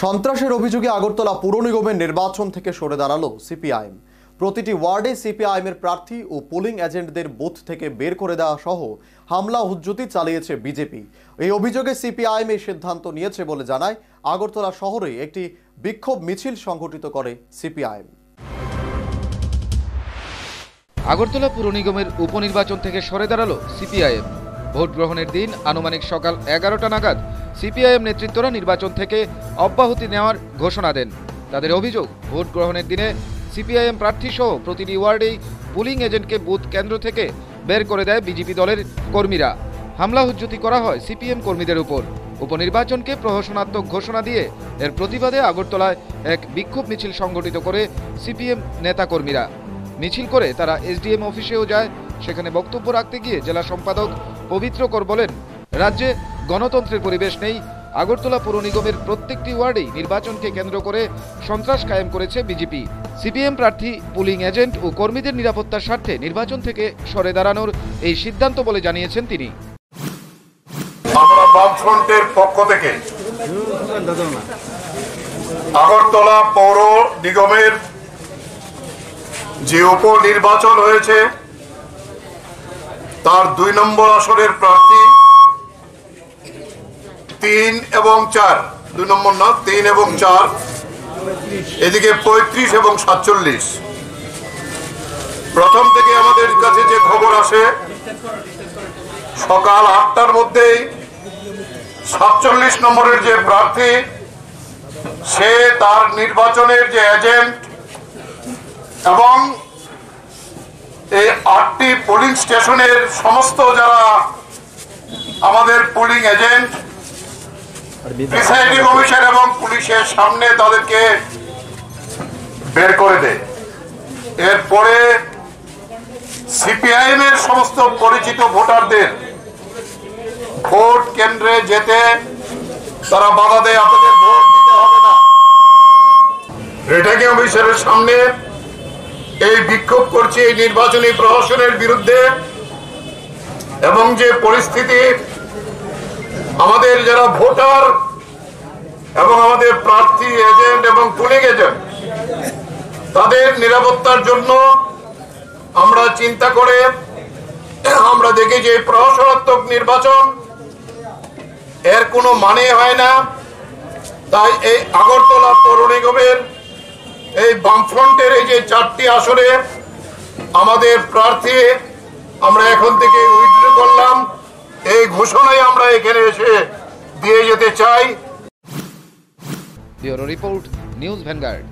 সন্ত্রাসের অভিযোগে আগরতলা পুর নিগমের নির্বাচন থেকে সরে দাঁড়াল সিপিআইএম। প্রতিটি ওয়ার্ডে সিপিআইএমের প্রার্থী ও পোলিং এজেন্টদের বুথ থেকে বের করে দেওয়া সহ হামলা হুজ্জতি চালিয়েছে বিজেপি। এই অভিযোগে সিপিআইএম এই সিদ্ধান্ত নিয়েছে বলে জানায় আগরতলা শহরে একটি বিক্ষোভ মিছিল সংঘটিত করে সিপিআইএম। আগরতলা পুর নিগমের উপনির্বাচন থেকে সরে দাঁড়াল সিপিআইএম। ভোট গ্রহণের দিন আনুমানিক সকাল এগারোটা নাগাদ সিপিআইএম নেতৃত্বরা নির্বাচন থেকে অব্যাহতি নেওয়ার ঘোষণা দেন। তাদের অভিযোগ, ভোট গ্রহণের দিনে সিপিআইএম প্রার্থী সহ প্রতিটি ওয়ার্ডেই পুলিং এজেন্টকে বুথ কেন্দ্র থেকে বের করে দেয় বিজেপি দলের কর্মীরা। হামলা হুজ্জতি করা হয় সিপিএম কর্মীদের উপর। উপনির্বাচনকে প্রহসনাত্মক ঘোষণা দিয়ে এর প্রতিবাদে আগরতলায় এক বিক্ষোভ মিছিল সংগঠিত করে সিপিএম নেতাকর্মীরা। মিছিল করে তারা এসডিএম অফিসেও যায়। সেখানে বক্তব্য রাখতে গিয়ে জেলা সম্পাদক পবিত্র কর বলেন, রাজ্যে গণতন্ত্রের পরিবেশ নেই। আগরতলা পৌর নিগমের প্রত্যেকটি ওয়ার্ডেই নির্বাচনকে কেন্দ্র করে সন্ত্রাস কায়েম করেছে বিজেপি। সিপিএম প্রার্থী, পুলিং এজেন্ট ও কর্মীদের নিরাপত্তার স্বার্থে নির্বাচন থেকে সরে দাঁড়ানোর এই সিদ্ধান্ত বলে জানিয়েছেন তিনি। পক্ষ থেকে আগরতলা পৌর নিগমের যে উপনির্বাচন হয়েছে, তার দুই নম্বর আসনের প্রার্থী তিন এবং চার। দুই নম্বর না তিন এবং চার। এদিকে পঁয়ত্রিশ এবং সাতচল্লিশ। প্রথম থেকে আমাদের কাছে যে খবর আসে, সকাল আটটার মধ্যেই সাতচল্লিশ নম্বরের যে প্রার্থী, সে তার নির্বাচনের যে এজেন্ট এবং এই আটটি পোলিং স্টেশনের সমস্ত যারা আমাদের পোলিং এজেন্ট প্রিসাইডিং অফিসার এবং পুলিশের সামনে তাদেরকে বের করে দেয়। এরপরে সিপিআইএম এর সমস্ত পরিচিত ভোটারদের ভোট কেন্দ্রে যেতে তারা বাধা দেয়, আপনাদের ভোট দিতে হবে না। রিটার্নিং অফিসারের সামনে এই বিক্ষোভ করছে এই নির্বাচনী প্রহসনের বিরুদ্ধে এবং যে পরিস্থিতি আমাদের যারা ভোটার এবং আমাদের প্রার্থী, এজেন্ট এবং পুলিং এজেন্ট, তাদের নিরাপত্তার জন্য আমরা চিন্তা করে আমরা দেখি যে প্রহসনাত্মক নির্বাচন এর কোনো মানে হয় না। তাই এই আগরতলা পৌর নিগমের এই বামফ্রন্টের এই যে চারটি আসরে আমাদের প্রার্থী, আমরা এখন থেকে এই ঘোষণায় আমরা এখানে এসে দিয়ে যেতে চাই। Bureau report news Vanguard.